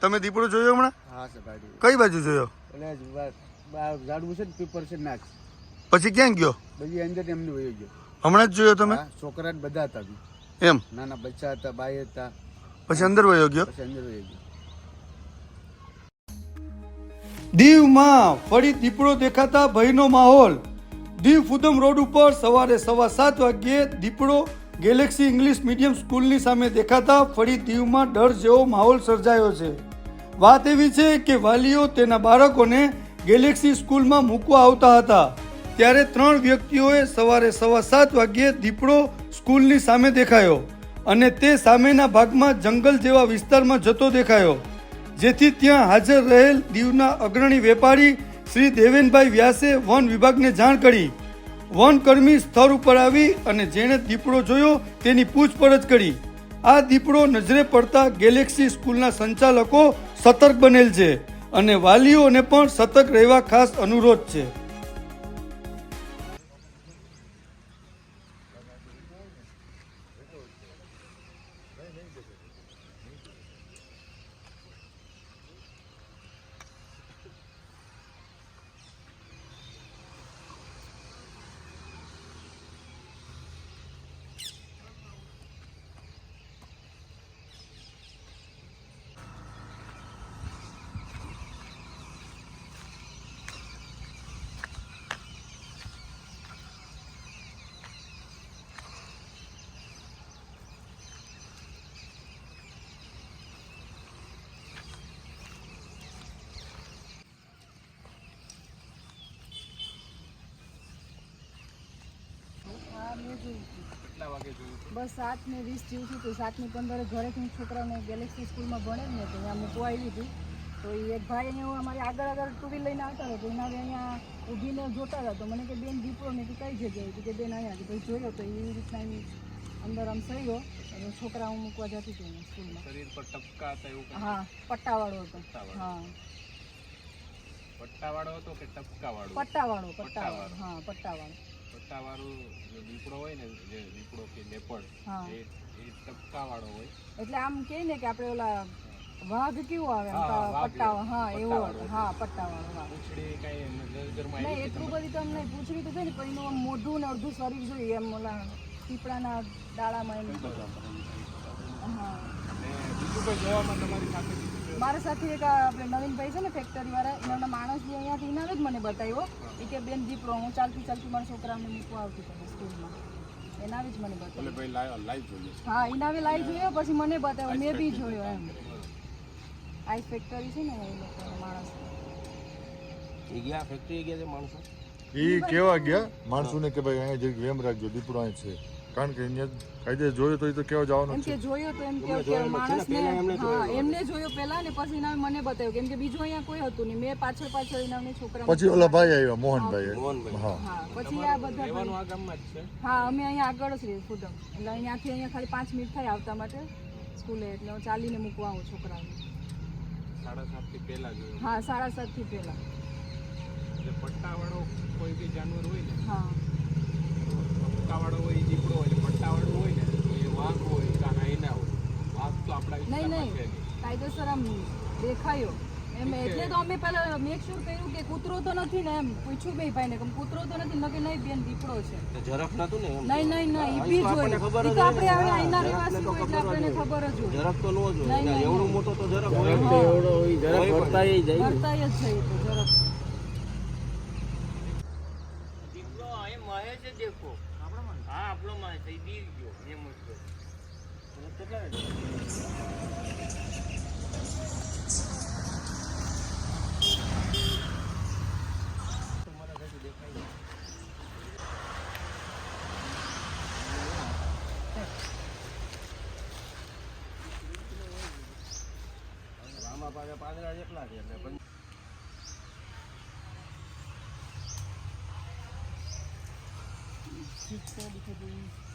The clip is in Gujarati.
તમે દીપડો જોયો હમણાં? હા છે ગાડી કઈ બાજુ જોયો? ઝાડવું છે ને પીપર છે નાચ પછી ક્યાં ગયો? પછી અંદર એમને વયો ગયો. હમણાં જ જોયો તમે? છોકરા બધા હતા એમ? નાના બચ્ચા હતા બાઈ હતા. પછી અંદર વયો ગયો? પછી અંદર વયો ગયો. દીવમાં ફરી દીપડો દેખાતા ભયનો માહોલ. દીવ ફુદમ રોડ ઉપર સવારે સવા સાત વાગ્યે દીપડો ગેલેક્સી ઇંગ્લિશ મીડિયમ સ્કૂલની સામે દેખાતા ફરી દીવમાં ડર જેવો માહોલ સર્જાયો છે. વાત એવી છે કે વાલીઓ તેના બાળકોને ગેલેક્સી સ્કૂલમાં મૂકવા આવતા હતા. ત્યારે ત્રણ વ્યક્તિઓએ સવારે સવા સાત વાગ્યે દીપડો સ્કૂલની સામે દેખાયો અને તે સામેના ભાગમાં જંગલ જેવા વિસ્તારમાં જતો દેખાયો, જેથી ત્યાં હાજર રહેલ દીવના અગ્રણી વેપારી શ્રી દેવેનભાઈ વ્યાસે વન વિભાગને જાણ કરી. વનકર્મી સ્થળ ઉપર આવી અને જેણે દીપડો જોયો તેની પૂછપરછ કરી. આ દીપડો નજરે પડતા ગેલેક્સી સ્કૂલના સંચાલકો સતર્ક બનેલ છે અને વાલીઓને પણ સતર્ક રહેવા ખાસ અનુરોધ છે હા મેં જોયું બસ સાત ને વીસ જેવું હતું. સાત ને પંદરે ઘરેથી હું છોકરાને ગેલેક્સી સ્કૂલમાં ભણે ને તો ત્યાં મૂકવા આવી હતી. તો એ એક ભાઈ અહીંયા અમારી આગળ આગળ ટુ વ્હીલ લઈને આવતા હતા. એના અહીંયા ઊભીને જોતા હતા. તો મને કે બેન દીપડો ને કઈ જગ્યાએ કે બેન અહીંયા તો જોયો તો એવી રીતના એની અંદર આમ સહી અને છોકરા હું મૂકવા જતી હતી સ્કૂલમાં શરીર પર ટપકા હતા એવું હા પટ્ટાવાળો હતો. હા. પટ્ટાવાળો હતો કે ટપકાવાળો? પટ્ટાવાળો. પટ્ટાવાળો. હા પટ્ટાવાળો. પટ્ટાવાળું જે દીપડો હોય ને જે દીપડો કે લેપડ એ એ ટપકાવાળો હોય. એટલે આમ કહે ને કે આપણે ઓલા વાઘ કેવો આવે પટ્ટા હા એવો. હા પટ્ટાવાળો પૂંછડી કાંઈ નજરમાં નહીં એટલું બધી તો અમને પૂછડી તો છે ને પણ એનું આમ મોઢું ને અડધું શરીર જોઈએ એમ ઓલા પીપળાના ડાળામાં એમ. હા. બીજું કોઈ જોવામાં તમારી સાથે મારા સાથે એક આપણે નવીનભાઈ છે ને ફેક્ટરી વાળા એના માણસ બી મને બતાવ્યો એ કે બેન દીપડો હું ચાલતી ચાલતી મારા છોકરાને મૂકવા આવતી હતી સ્કૂલમાં. એના જ મને બતાવ્યો. હા એના લાઈવ લાઈવ જોયો પછી મને બતાવ્યો. મેં બી જોયો એમ. આઈ ફેક્ટરી છે ને એ લોકો માણસ. એ ગયા? ફેક્ટરી ગયા છે માણસો? એ કેવા ગયા? માણસોને કે ભાઈ અહીંયા જે વેમ રાખજો દીપડો અહીં છે. કારણ કે અહીંયા કાયદે જોયો તો એ તો કેવા એમ કે જોયો તો એમ કે કે માણસને હા એમને. જોયો પહેલા ને પછી એના મને બતાવ્યો. કેમ કે બીજું અહીંયા કોઈ હતું નહીં. મેં પાછળ પાછળ એના છોકરા પછી ઓલા ભાઈ આવ્યા મોહનભાઈ. હા. હા પછી આ બધા રહેવાનું આ ગામમાં જ છે. હા અમે અહીંયા આગળ જ રહીએ ફુદમ એટલે અહીંયાથી અહીંયા ખાલી પાંચ મિનિટ થાય આવતા માટે સ્કૂલે. એટલે હું ચાલીને મૂકવા આવું છોકરાઓને. સાડા સાતથી પહેલા જોયો હા સાડા સાતથી પહેલા. એટલે પટ્ટાવાળો કોઈ બી જાનવર હોય ને હા. પટ્ટાવાળો હોય એ દીપડો હોય એટલે પટ્ટાવાળું હોય ને તો એ વાઘ હોય કાં હાઈના હોય વાઘ તો આપણા નહીં વિસ્તારમાં નહીં છે નહીં કાયદેસર આમ દેખાયો. એમ એટલે તો અમે પહેલા મેક શ્યોર કર્યું કે કૂતરો તો નથી ને એમ પૂછ્યું બે ભાઈને કે કૂતરો તો નથી નકે નહીં બેન દીપડો છે. ઝરફ નતું ને એમ નહીં નહીં નહીં ઈ બી જોયું. ઈ તો આપણે હવે આઈના રહેવાસી હોય એટલે આપણને ખબર જ હોય. ઝરફ તો ન જ નહીં, હોય એવડો મોટો તો ઝરફ હોય. એવડો હોય જરાક વર્તાય જાય. વર્તાય જ છે ઈ તો જરાક દીકરો અહીં મહે છે દેખો. હા આપણો મહે છે. ઈ બીર ગયો એમ જ આમાં પાછા પાંદડા જેટલા છે એટલે ઠીક છે દીકરી